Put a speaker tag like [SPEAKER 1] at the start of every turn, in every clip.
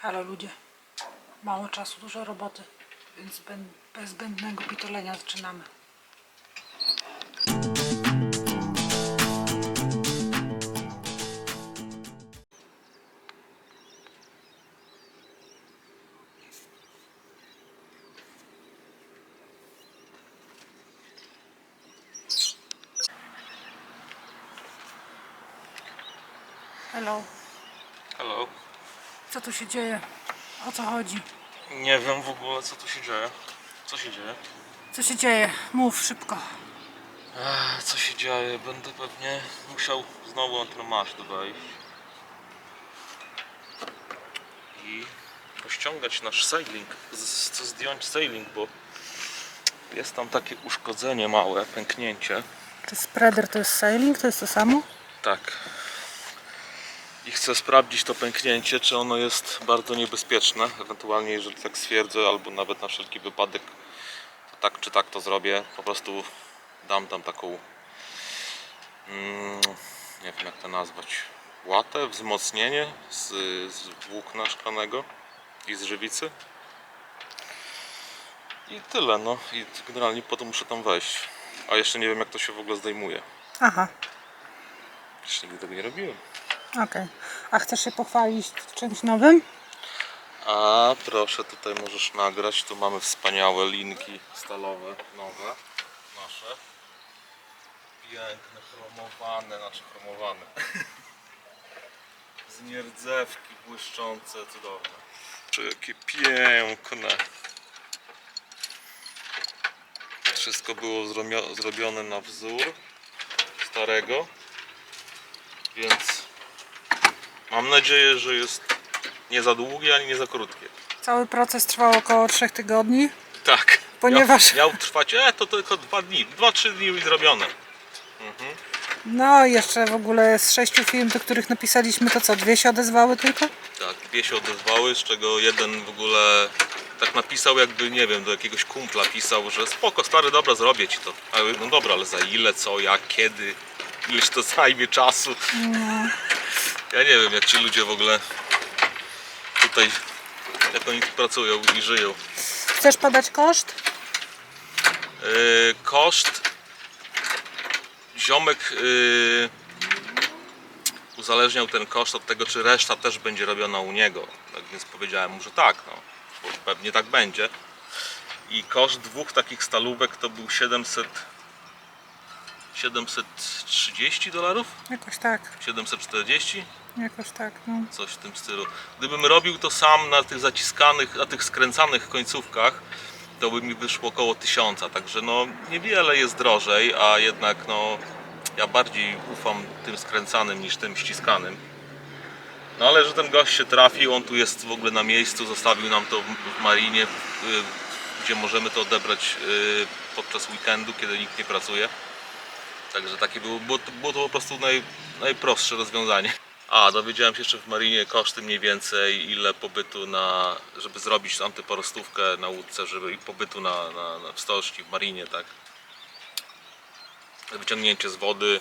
[SPEAKER 1] Halo ludzie. Mało czasu, dużo roboty, więc bez zbędnego pitolenia zaczynamy. Hello.
[SPEAKER 2] Hello.
[SPEAKER 1] Co tu się dzieje? O co chodzi?
[SPEAKER 2] Nie wiem w ogóle co tu się dzieje. Co się dzieje?
[SPEAKER 1] Co się dzieje? Mów szybko.
[SPEAKER 2] Ech, co się dzieje? Będę pewnie musiał znowu na ten maszt wejść. I pościągać nasz sailing. Z- Chcę zdjąć sailing, bo jest tam takie uszkodzenie małe, pęknięcie.
[SPEAKER 1] Czy spreader to jest sailing? To jest to samo?
[SPEAKER 2] Tak. I chcę sprawdzić to pęknięcie, czy ono jest bardzo niebezpieczne. Ewentualnie, jeżeli tak stwierdzę, albo nawet na wszelki wypadek, to tak czy tak to zrobię. Po prostu dam tam taką, mm, nie wiem jak to nazwać, łatę, wzmocnienie z, z włókna szklanego i z żywicy. I tyle, no. I generalnie potem muszę tam wejść. A jeszcze nie wiem, jak to się w ogóle zdejmuje.
[SPEAKER 1] Aha,
[SPEAKER 2] Jeszcze nigdy tego nie robiłem.
[SPEAKER 1] Okej. A chcesz się pochwalić czymś nowym?
[SPEAKER 2] A proszę, tutaj możesz nagrać. Tu mamy wspaniałe linki stalowe, nowe, nasze. Piękne, chromowane, znaczy chromowane. Z nierdzewki błyszczące, cudowne. Czy jakie piękne. Wszystko było zrobione na wzór starego, więc mam nadzieję, że jest nie za długie ani nie za krótkie.
[SPEAKER 1] Cały proces trwał około 3 tygodni.
[SPEAKER 2] Tak.
[SPEAKER 1] Ponieważ-
[SPEAKER 2] Miał, miał trwać, e, to tylko dwa dni, dwa, trzy dni i zrobione.
[SPEAKER 1] No i jeszcze w ogóle z sześciu film, do których napisaliśmy, to co, dwie się odezwały tylko?
[SPEAKER 2] Tak, dwie się odezwały, z czego jeden w ogóle tak napisał jakby, nie wiem, do jakiegoś kumpla pisał, że spoko, stary, dobra, zrobię ci to. Ale no dobra, ale za ile, co, jak, kiedy, ileś to zajmie czasu. Ja nie wiem, jak ci ludzie w ogóle tutaj, jak oni pracują i żyją.
[SPEAKER 1] Chcesz podać koszt?
[SPEAKER 2] Yy, koszt ziomek yy, uzależniał ten koszt od tego, czy reszta też będzie robiona u niego. Tak więc powiedziałem mu, że tak, no, pewnie tak będzie. I koszt dwóch takich stalówek to był 700 730 dolarów?
[SPEAKER 1] Jakoś tak,
[SPEAKER 2] 740?
[SPEAKER 1] jakoś tak, no.
[SPEAKER 2] coś w tym stylu. Gdybym robił to sam na tych zaciskanych, na tych skręcanych końcówkach, to by mi wyszło około 1000, także no niewiele jest drożej, a jednak no ja bardziej ufam tym skręcanym niż tym ściskanym. No ale że ten gość się trafił, on tu jest w ogóle na miejscu, zostawił nam to w, marinie, y, gdzie możemy to odebrać y, podczas weekendu, kiedy nikt nie pracuje. Także takie było, było, było to po prostu naj, najprostsze rozwiązanie. A, dowiedziałem się jeszcze w Marinie koszty mniej więcej, ile pobytu na, żeby zrobić antyporostówkę na łódce, żeby i pobytu na, na, na wstoczni w Marinie, tak. Wyciągnięcie z wody.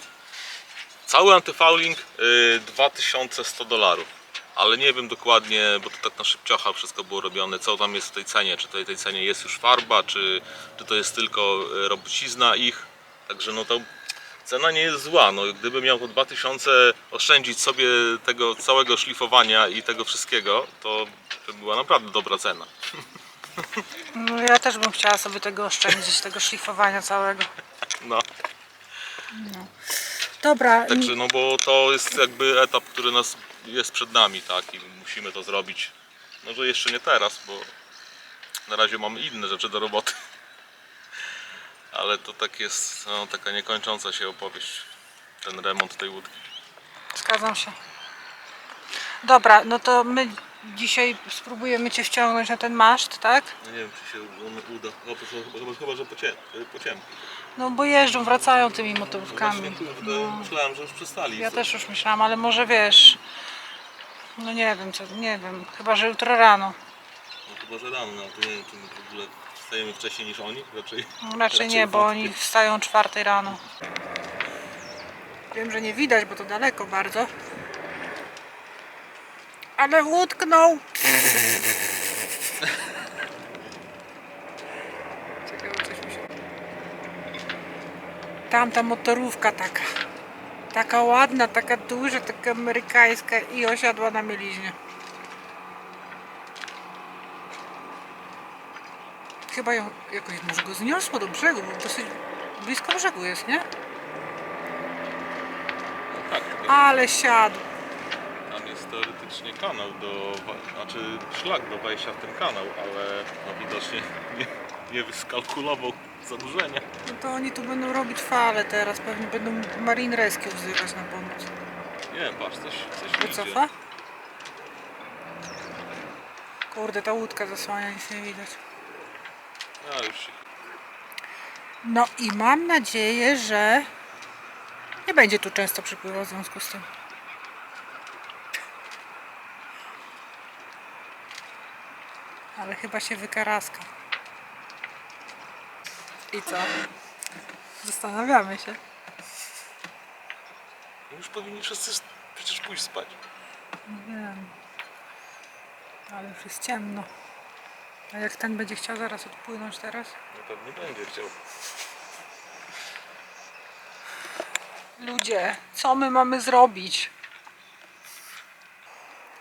[SPEAKER 2] Cały antyfouling y, 2100 dolarów. Ale nie wiem dokładnie, bo to tak na szybciocha wszystko było robione, co tam jest w tej cenie. Czy w tej cenie jest już farba, czy, czy to jest tylko y, robocizna ich. Także no to cena nie jest zła. No, gdybym miał to 2000 oszczędzić sobie tego całego szlifowania i tego wszystkiego, to by była naprawdę dobra cena.
[SPEAKER 1] no. Ja też bym chciała sobie tego oszczędzić, tego szlifowania całego.
[SPEAKER 2] No,
[SPEAKER 1] Dobra,
[SPEAKER 2] także no bo to jest jakby etap, który nas jest przed nami, tak? I musimy to zrobić. Może jeszcze nie teraz, bo na razie mamy inne rzeczy do roboty. Ale to tak jest no, taka niekończąca się opowieść. Ten remont tej łódki.
[SPEAKER 1] zgadzam się. Dobra, no to my dzisiaj spróbujemy Cię wciągnąć na ten maszt, tak?
[SPEAKER 2] No nie wiem, czy się on uda. No, to chyba, chyba, że po, cie, po ciemku.
[SPEAKER 1] No bo jeżdżą, wracają tymi
[SPEAKER 2] No
[SPEAKER 1] motorówkami.
[SPEAKER 2] właśnie, kurde, myślałem, że już przestali.
[SPEAKER 1] Ja też już myślałam, ale może wiesz. No nie wiem, co, nie wiem. Chyba, że jutro rano.
[SPEAKER 2] No chyba, że rano, no to nie wiem, czy my w ogóle wstajemy wcześniej niż oni, raczej.
[SPEAKER 1] No, Raczej nie, bo
[SPEAKER 2] wątpię.
[SPEAKER 1] oni wstają o czwartej rano. Wiem, że nie widać, bo to daleko bardzo. Ale utknął! Czekaj, coś mi się... Tamta motorówka taka. Taka ładna, taka duża, taka amerykańska i osiadła na mieliźnie. Chyba ją jakoś może go zniosło do brzegu, bo dosyć blisko brzegu jest, nie?
[SPEAKER 2] Tak,
[SPEAKER 1] Ale siadł.
[SPEAKER 2] tam jest teoretycznie kanał do, znaczy szlak do wejścia w ten kanał, ale no widocznie nie, nie wyskalkulował zadłużenia.
[SPEAKER 1] No to oni tu będą robić fale teraz, pewnie będą Marine Rescue wzywać na pomoc.
[SPEAKER 2] Nie, patrz, coś, coś idzie.
[SPEAKER 1] Wycofa? Kurde, ta łódka zasłania, nic nie widać.
[SPEAKER 2] A już
[SPEAKER 1] No i mam nadzieję, że nie będzie tu często przypływał w związku z tym. Ale chyba się wykaraska. I co? Zastanawiamy się.
[SPEAKER 2] Już powinni wszyscy przecież pójść spać.
[SPEAKER 1] Nie wiem. Ale już jest ciemno. A jak ten będzie chciał zaraz odpłynąć teraz?
[SPEAKER 2] No pewnie będzie chciał.
[SPEAKER 1] Ludzie, co my mamy zrobić?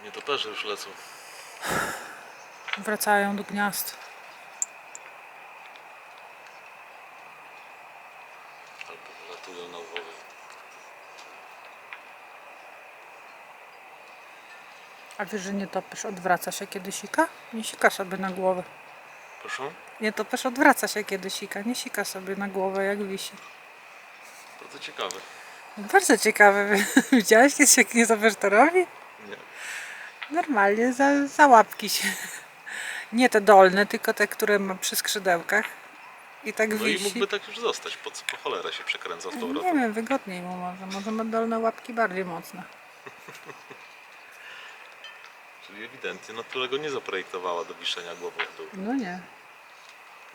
[SPEAKER 2] Nie to też już lecą.
[SPEAKER 1] Wracają do gniazd.
[SPEAKER 2] Albo latują na wodę.
[SPEAKER 1] A wiesz, że nie topysz odwraca się kiedy sika? Nie sika sobie na głowę.
[SPEAKER 2] Proszę?
[SPEAKER 1] Nie topysz odwraca się kiedy sika, nie sika sobie na głowę jak wisi.
[SPEAKER 2] Bardzo ciekawe.
[SPEAKER 1] Bardzo ciekawe. Widziałeś kiedyś jak nie topysz to robi?
[SPEAKER 2] Nie.
[SPEAKER 1] Normalnie za, za łapki się. Nie te dolne, tylko te, które ma przy skrzydełkach. I tak
[SPEAKER 2] No i
[SPEAKER 1] wisi.
[SPEAKER 2] mógłby tak już zostać. Po co po cholerę się przekręca z
[SPEAKER 1] Nie
[SPEAKER 2] powrotem?
[SPEAKER 1] wiem, wygodniej mu może. Może ma dolne łapki bardziej mocne.
[SPEAKER 2] Czyli ewidentnie natura go nie zaprojektowała do wiszenia głową w dół.
[SPEAKER 1] No nie.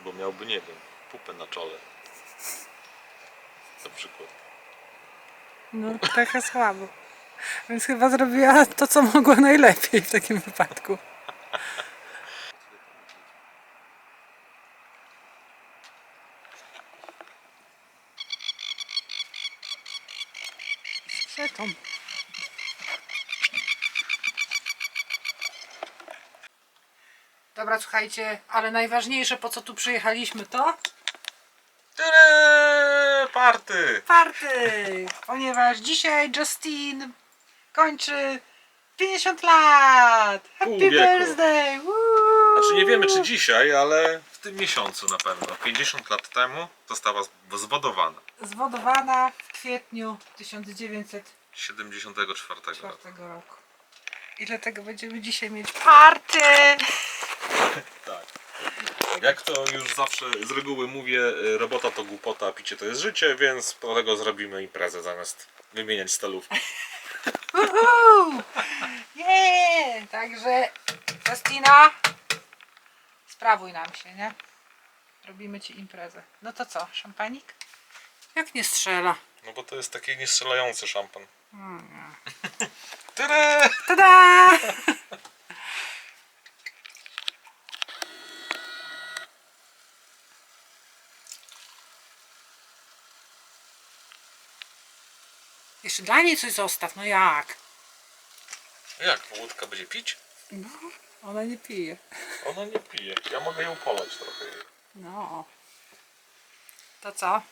[SPEAKER 2] Bo miałby, nie wiem, pupę na czole. Na przykład.
[SPEAKER 1] No trochę słabo. Więc chyba zrobiła to, co mogła najlepiej w takim wypadku. Dobra, słuchajcie, ale najważniejsze, po co tu przyjechaliśmy, to
[SPEAKER 2] Tyle party!
[SPEAKER 1] party, ponieważ dzisiaj Justin kończy 50 lat.
[SPEAKER 2] Pół
[SPEAKER 1] Happy
[SPEAKER 2] wieku.
[SPEAKER 1] birthday! Woo!
[SPEAKER 2] Znaczy nie wiemy czy dzisiaj, ale w tym miesiącu na pewno. 50 lat temu została zwodowana.
[SPEAKER 1] Zwodowana w kwietniu 1904
[SPEAKER 2] 74
[SPEAKER 1] roku. I dlatego będziemy dzisiaj mieć party!
[SPEAKER 2] Tak. Jak to już zawsze z reguły mówię, y, robota to głupota, a picie to jest życie, więc dlatego zrobimy imprezę zamiast wymieniać stalówki.
[SPEAKER 1] Woohoo! Yeah! Także Justina, sprawuj nam się, nie? Robimy ci imprezę. No to co, szampanik? Jak nie strzela?
[SPEAKER 2] No bo to jest taki niestrzelający szampan. Tyle!
[SPEAKER 1] Tada! Jeszcze dla niej coś zostaw, no jak?
[SPEAKER 2] Jak łódka będzie pić?
[SPEAKER 1] No, ona nie pije.
[SPEAKER 2] Ona nie pije. Ja mogę ją polać trochę.
[SPEAKER 1] No. To co?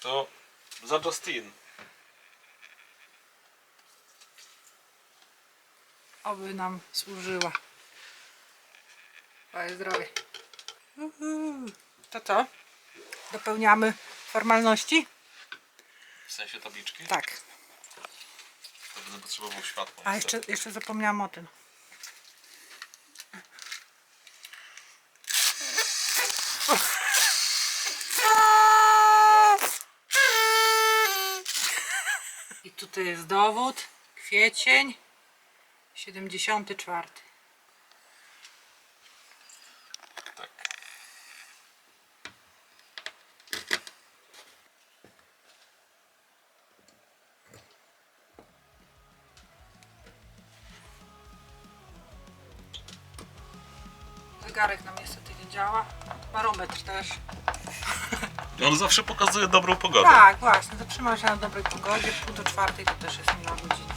[SPEAKER 2] To za Justin.
[SPEAKER 1] Oby nam służyła. Twoje zdrowie. Uhu. To co? Dopełniamy formalności?
[SPEAKER 2] W sensie tabliczki?
[SPEAKER 1] Tak.
[SPEAKER 2] Będę potrzebował światła.
[SPEAKER 1] A jeszcze, jeszcze zapomniałam o tym. I tutaj jest dowód. Kwiecień 74. zegarek nam niestety nie działa. Barometr też.
[SPEAKER 2] On zawsze pokazuje dobrą pogodę.
[SPEAKER 1] Tak, właśnie, zatrzymał się na dobrej pogodzie, pół do czwartej to też jest miła godzina.